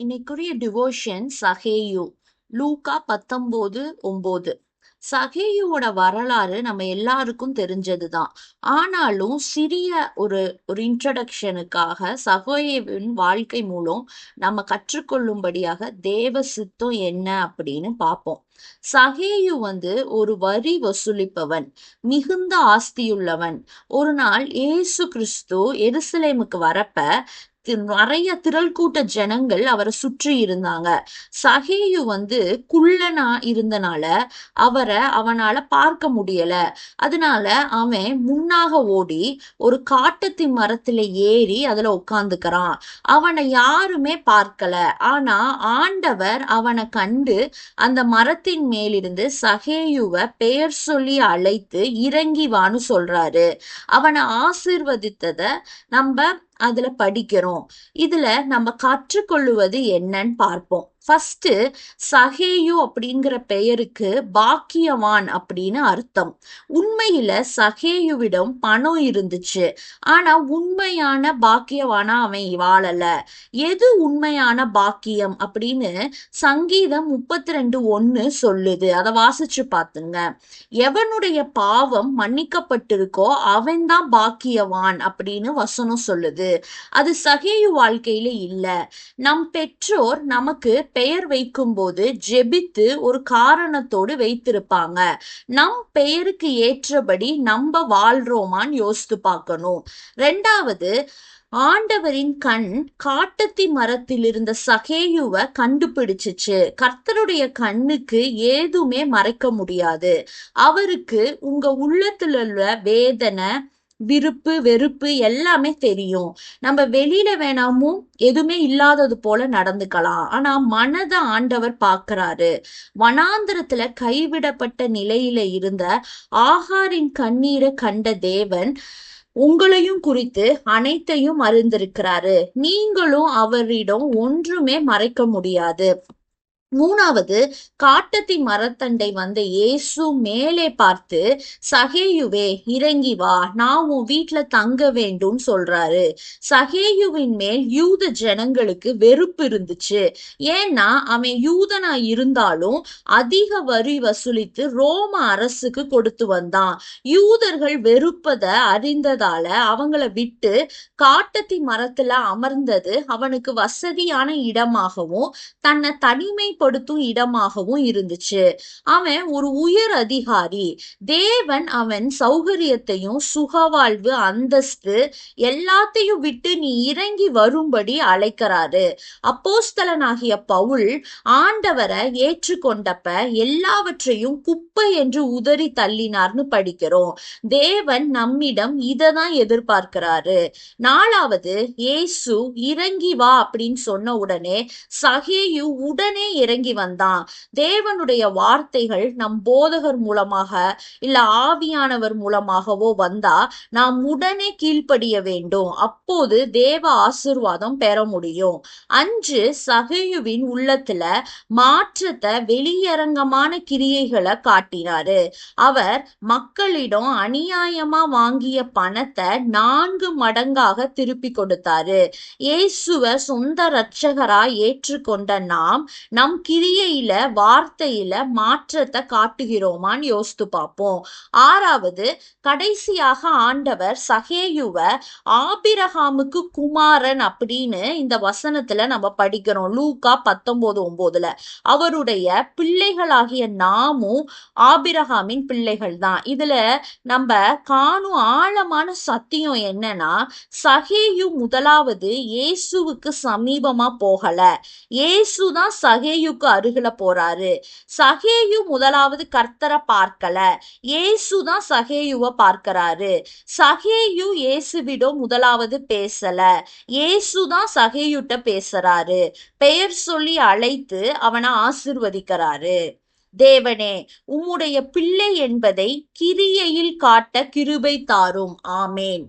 இன்னைக்குரிய devotion சகேயு. Luca பத்தொன்பது ஒம்போது சகேயுவோட வரலாறு நம்ம எல்லாருக்கும் தெரிஞ்சதுதான். ஆனாலும் சிறிய ஒரு ஒரு இன்ட்ரடக்ஷனுக்காக சகோயேவின் வாழ்க்கை மூலம் நம்ம கற்றுக்கொள்ளும்படியாக தேவ சித்தம் என்ன அப்படின்னு பார்ப்போம். சகேயு வந்து ஒரு வரி வசூலிப்பவன் மிகுந்த ஆஸ்தியுள்ளவன். ஒரு நாள் ஏசு கிறிஸ்து எருசலேமுக்கு வரப்ப நிறைய திரள் கூட்ட ஜனங்கள் அவரை சுற்றி இருந்தாங்க. சகேயு வந்து குள்ளனா இருந்தனால அவரை அவனால பார்க்க முடியல. அதனால அவன் முன்னாக ஓடி ஒரு காட்டத்தி மரத்துல ஏறி அதுல உட்காந்துக்கிறான் அவனை யாருமே பார்க்கல. ஆனா ஆண்டவர் அவனை கண்டு அந்த மரத்தின் மேலிருந்து சகேயுவ பெயர் சொல்லி அழைத்து இறங்கி வான்னு சொல்றாரு. அவனை ஆசிர்வதித்ததை நம்ம அதுல படிக்கிறோம். இதுல நம்ம கற்றுக்கொள்ளுவது என்னன்னு பார்ப்போம். ஃபர்ஸ்ட் சகேயு அப்படிங்கிற பெயருக்கு பாக்கியவான் அப்படின்னு அர்த்தம். உண்மையில சகேயுவிடம் பணம் இருந்துச்சு. ஆனா உண்மையான பாக்கியவானா அவன் வாழல. எது உண்மையான பாக்கியம் அப்படின்னு சங்கீதம் முப்பத்தி ரெண்டு ஒன்னு சொல்லுது. அதை வாசிச்சு பார்த்துங்க. எவனுடைய பாவம் மன்னிக்கப்பட்டிருக்கோ அவன்தான் பாக்கியவான் அப்படின்னு வசனம் சொல்லுது. அது சகேயு வாழ்க்கையில இல்ல. நம் பெற்றோர் நமக்கு பெயர் வைக்கும்போது ஜெபித்து ஒரு காரணத்தோடு வைத்திருப்பாங்க. நம் பெயருக்கு ஏற்றபடி நம்ம வாழ்றோமான்னு யோசித்து பார்க்கணும். ரெண்டாவது ஆண்டவரின் கண் காட்டத்தி மரத்தில் இருந்த சகேயுவ கண்டுபிடிச்சிச்சு. கர்த்தருடைய கண்ணுக்கு ஏதுமே மறைக்க முடியாது. அவருக்கு உங்க உள்ளத்துல உள்ள வேதனை விருப்பு வெறுப்பு எல்லாமே தெரியும். நம்ம வெளியில வேணாமும் எதுவுமே இல்லாதது போல நடந்துக்கலாம். ஆனா மனத ஆண்டவர் பார்க்கறாரு. வனாந்திரத்துல கைவிடப்பட்ட நிலையில இருந்த ஆகாரின் கண்ணீரை கண்ட தேவன் உங்களையும் குறித்து அனைத்தையும் அறிந்திருக்கிறாரு. நீங்களும் அவரிடம் ஒன்றுமே மறைக்க முடியாது. மூணாவது காட்டத்தி மரத்தண்டை வந்த இயேசு மேலே பார்த்து சகேயுவே இறங்கி வா நான் உன் வீட்டுல தங்க வேண்டும் சொல்றாரு. சகேயுவின் மேல் யூத ஜனங்களுக்கு வெறுப்பு இருந்துச்சு. ஏன்னா அவன் யூதனா இருந்தாலும் அதிக வரி வசூலித்து ரோம அரசுக்கு கொடுத்து வந்தான். யூதர்கள் வெறுப்பத அறிந்ததால அவங்கள விட்டு காட்டத்தி மரத்துல அமர்ந்தது அவனுக்கு வசதியான இடமாகவும் தன்னை தனிமை தனிமைப்படுத்தும் இடமாகவும் இருந்துச்சு. அவன் ஒரு உயர் அதிகாரி. தேவன் அவன் சௌகரியத்தையும் சுகவாழ்வு அந்தஸ்து எல்லாத்தையும் விட்டு நீ இறங்கி வரும்படி அழைக்கிறாரு. அப்போஸ்தலனாகிய பவுல் ஆண்டவரை ஏற்றுக்கொண்டப்ப எல்லாவற்றையும் குப்பை என்று உதறி தள்ளினார்னு படிக்கிறோம். தேவன் நம்மிடம் இதை தான் எதிர்பார்க்கிறாரு. நாலாவது இயேசு இறங்கி வா அப்படின்னு சொன்ன உடனே சகேயு உடனே இறங்கி வந்தான். தேவனுடைய வார்த்தைகள் நம் போதகர் மூலமாக இல்ல ஆவியானவர் மூலமாகவோ வந்தா நாம் உடனே கீழ்ப்படிய வேண்டும். அப்போது தேவ ஆசிர்வாதம் பெற முடியும். அஞ்சு சகையுவின் உள்ளத்துல மாற்றத்தை வெளியரங்கமான கிரியைகளை காட்டினாரு. அவர் மக்களிடம் அநியாயமா வாங்கிய பணத்தை நான்கு மடங்காக திருப்பி கொடுத்தாரு. இயேசுவ சொந்த இரட்சகரா ஏற்றுக்கொண்ட நாம் நம் கிரியையில வார்த்தையில மாற்றத்தை காட்டுகிறோமான்னு யோசித்து பார்ப்போம். ஆறாவது கடைசியாக ஆண்டவர் சகேயுவ ஆபிரகாமுக்கு குமாரன் அப்படின்னு இந்த வசனத்துல நம்ம படிக்கிறோம். லூக்கா பத்தொன்பது ஒன்பதுல அவருடைய பிள்ளைகளாகிய நாமும் ஆபிரகாமின் பிள்ளைகள் தான். இதுல நம்ம காணும் ஆழமான சத்தியம் என்னன்னா சகேயு முதலாவது இயேசுவுக்கு சமீபமா போகல. இயேசு தான் சகேயுக்கு அருகில போறாரு. சகேயு முதலாவது கர்த்தரை பார்க்கல. ஏசுதான் தான் சகேயுவை பார்க்கறாரு. சகேயு ஏசுவிடம் முதலாவது பேசல. ஏசுதான் தான் சகேயுட்ட பேசுறாரு. பெயர் சொல்லி அழைத்து அவனை ஆசிர்வதிக்கிறாரு. தேவனே உம்முடைய பிள்ளை என்பதை கிரியையில் காட்ட கிருபை தாரும். ஆமேன்.